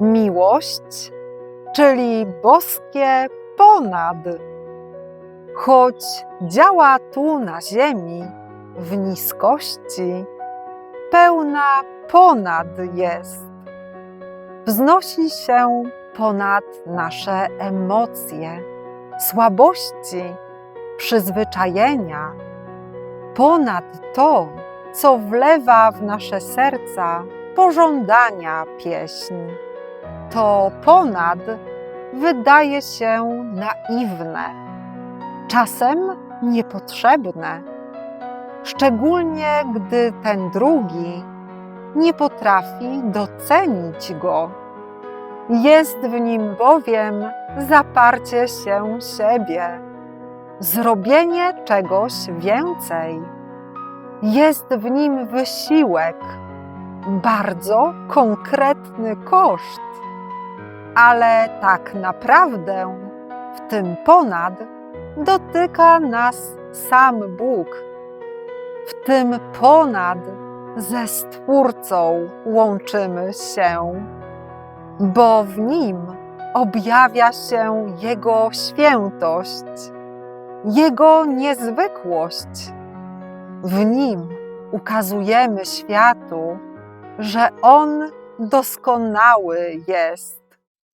Miłość, czyli boskie ponad. Choć działa tu na ziemi, w niskości, pełna ponad jest. Wznosi się ponad nasze emocje, słabości, przyzwyczajenia, ponad to, co wlewa w nasze serca pożądania pieśń. To ponad wydaje się naiwne, czasem niepotrzebne, szczególnie gdy ten drugi nie potrafi docenić go. Jest w nim bowiem zaparcie się siebie, zrobienie czegoś więcej. Jest w nim wysiłek, bardzo konkretny koszt, ale tak naprawdę w tym ponad dotyka nas sam Bóg. W tym ponad ze Stwórcą łączymy się, bo w nim objawia się Jego świętość, Jego niezwykłość. W nim ukazujemy światu, że On doskonały jest.